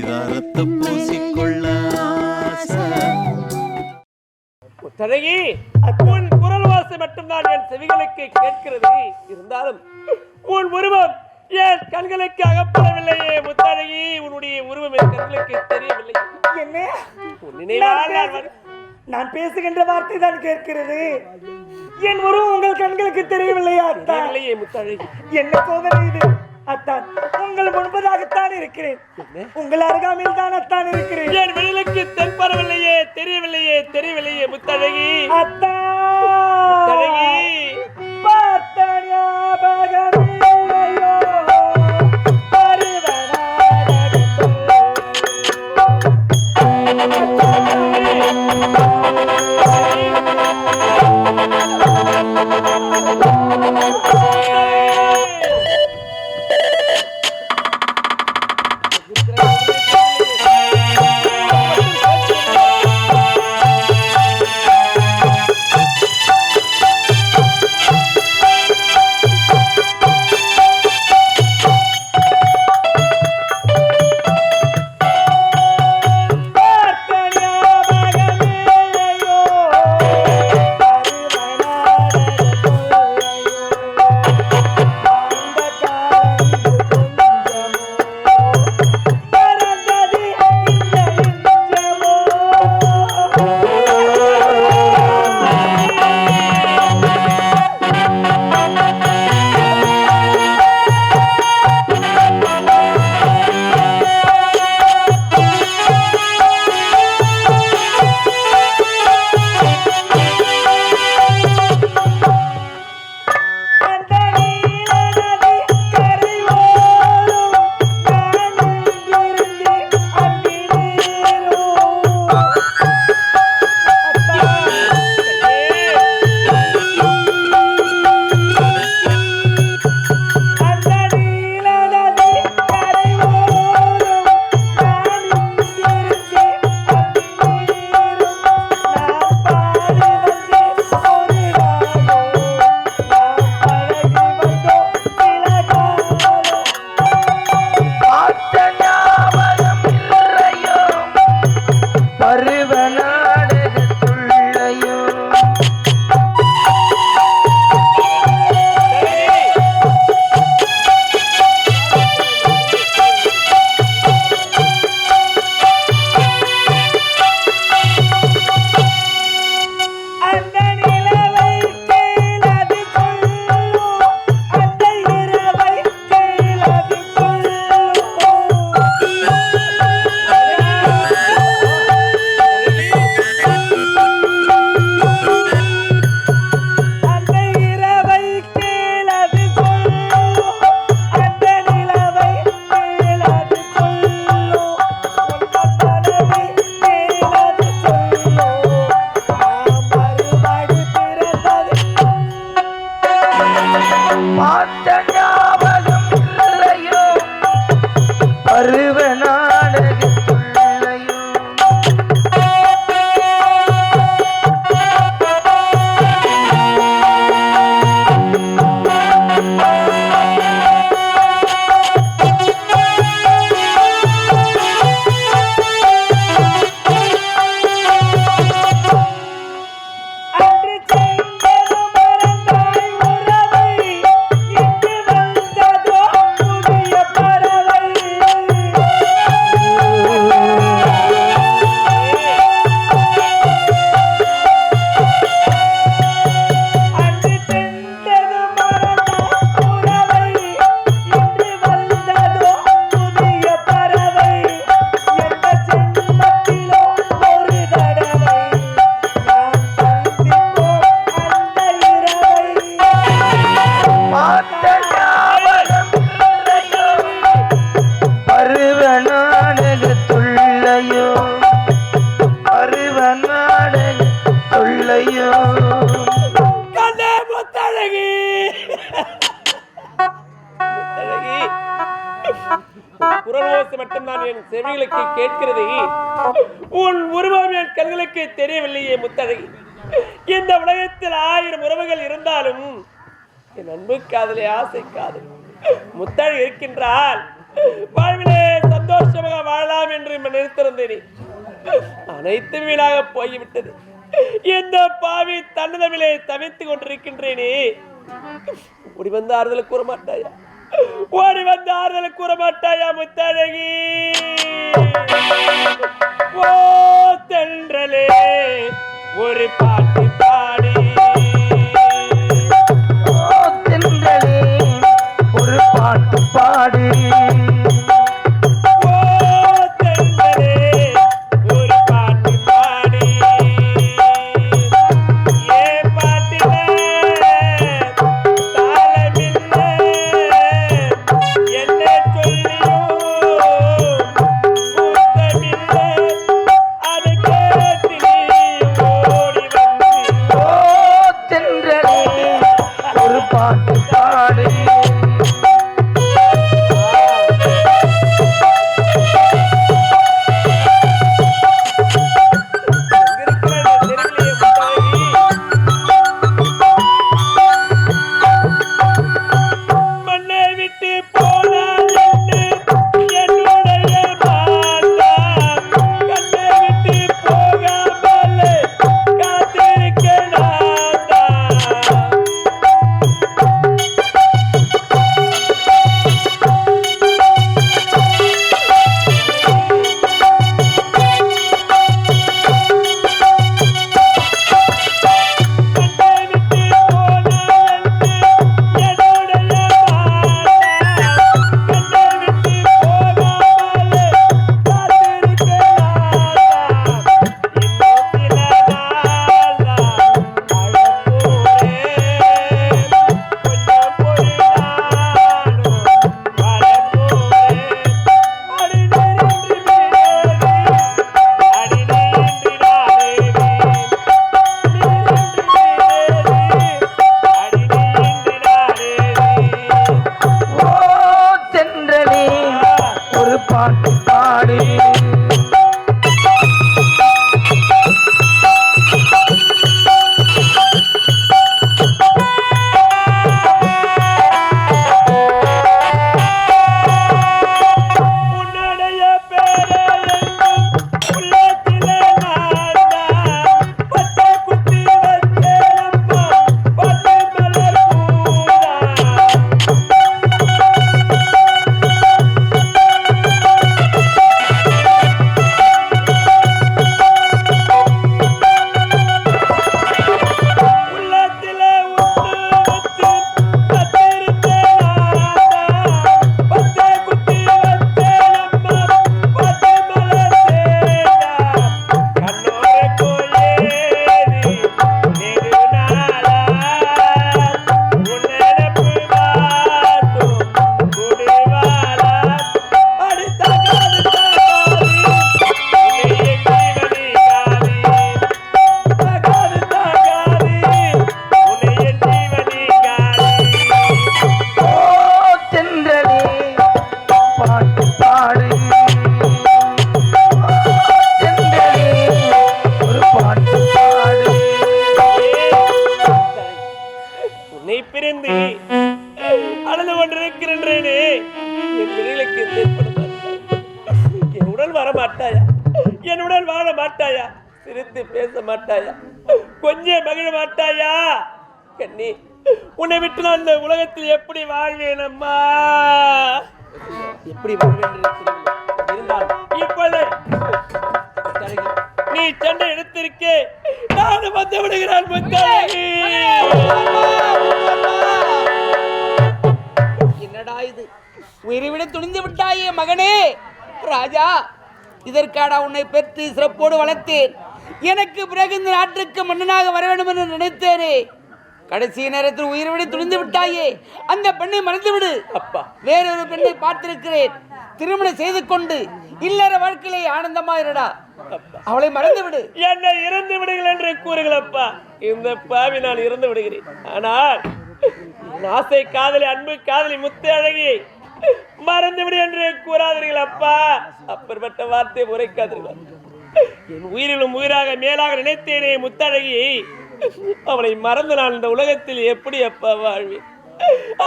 பரிதாரத்தை பூசிக்கொள்ள உன் குரல் வாசை மட்டும்தான் என் செவிகளுக்கு கேட்கிறது. இருந்தாலும் உன் உருவம் என் கண்களுக்கு அகப்படவில்லையே. முத்தழகி உன்னுடைய உருவம் என் கண்களுக்கு தெரியவில்லை. என்ன? நான் பேசுகின்ற வார்த்தை தான் கேட்கிறது. என் உருவம் உங்கள் கண்களுக்கு தெரியவில்லையா? தெரியவில்லையே முத்தழகி. என்ன சோதனை இது? அத்தான். உங்கள் முன்பதாகத்தான் இருக்கிறேன். உங்கள் அருகாமையில் தான் அத்தான் இருக்கிறேன். என் விழிலுக்கு தென்படவில்லையே தெரியவில்லையே தெரியவில்லையே முத்தழகி அத்தான். முத்தழகி குரல் ஓசை மட்டும்தான் என் செவிகளுக்கு கேட்கிறது. உன் உருவம் என் கண்களுக்கு தெரியவில்லையே முத்தழகி இந்த உலகத்தில் ஆயிரம் உறவுகள் இருந்தாலும் என் அன்பு காதலே ஆசை காதல் முத்தழகி இருக்கின்றால் வாழ்விலே சந்தோஷமாக வாழலாம் என்று நினைத்திருந்தேன். அனைத்தும் வீணாக போய்விட்டது. இந்த பாவி தன்னதமிலே தவித்துக் கொண்டிருக்கின்றேனே. முடிவந்த ஆறுதலுக்கு கூற மாட்டாயா ஓடி வந்த ஆறுதல் கூற மாட்டாயா முத்தழகி? ஓ தென்றலே ஒரு பாட்டு பாடி. ஓ தென்றலே ஒரு பாட்டு பாடு. அழுது என் விழிலுக்கு என் உடல் வர மாட்டாயா என் உடல் வாழ மாட்டாயா சிரித்து பேச மாட்டாயா கொஞ்சம் மகிழ மாட்டாயா கண்ணி உன்னை விட்டு நான் இந்த உலகத்தில் எப்படி வாழ்வேன் அம்மா? எப்படி வாழ்வேன் என்று இப்போது நீ சண்டை எடுத்திருக்கே. நானும் வந்து விடுகிறான் முத்தாயி. இது உயிரை விட துணிந்து விட்டாயே மகனே. ராஜா இதற்கான உன்னை பெற்று சிறப்போடு வளர்த்தேன். எனக்கு பிறகு இந்த நாட்டுக்கு மன்னனாக வர வேண்டும் என்று நினைத்தேனே. கடைசி நேரத்தில் உயிரை விட துணிந்து விட்டாயே. அந்த பெண்ணை மறந்து விடு அப்பா வேறொரு பெண்ணை பார்த்திருக்கிறேன். திருமணம் செய்து கொண்டு இல்லற வாழ்க்கையிலே ஆனந்தமா இருடா அவளை மறந்து விடு என்னை இறந்து விடுங்கள் என்று கூறுகளப்பா இந்த பாவி நான் இறந்து விடுகிறேன் ஆனால் ஆசை காதலி அன்பு காதலி முத்து அழகி மறந்து விடு என்று கூறாதீர்கள் அப்பா. அப்பேற்பட்ட வார்த்தை உரைக்காதீர்கள். என் உயிரிலும் உயிராக மேலாக நினைத்தேனே முத்தழகி. அவளை மறந்து நான் இந்த உலகத்தில் எப்படி அப்பா வாழ்வேன்?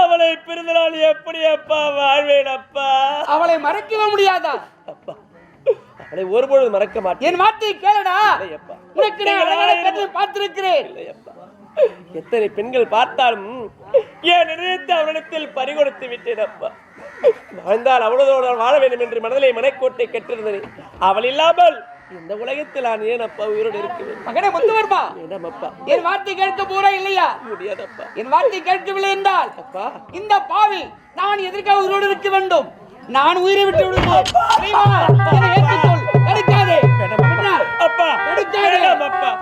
அவளை பிறந்த நாள் எப்படி அப்பா வாழ்வேன் அப்பா? அவளை மறக்கவே முடியாதா? அப்பா அதை ஒருபொழுது மறக்க மாட்டேன். என் வார்த்தையை கேளடா. உனக்கு நான் பார்த்திருக்கிறேன். எத்தனை பெண்கள் பார்த்தாலும் என் நினைத்து அவனிடத்தில் பறிகொடுத்து விட்டேன் அப்பா வாழ்ந்தால் அவளதோடு வாழ வேண்டும் என்று மனதிலே மனைக்கோட்டை கெட்டிருந்தேன் அவள் இல்லாமல் இந்த உலகத்தில் நான் ஏன் அப்பா உயிரோடு இருக்கிறேன்? மகனே முத்துவர்மா! என்னம் அப்பா என் வார்த்தை கேட்க போறா இல்லையா? முடியாதப்பா. என் வார்த்தை கேட்கவில்லை என்றால் அப்பா. இந்த பாவி நான் எதற்காக உயிரோடு இருக்க வேண்டும்? நான் உயிரை விட்டு விடுவோம். ஏற்றுக்கொள். எடுக்காதே. அப்பா. எடுக்காதே. அப்பா.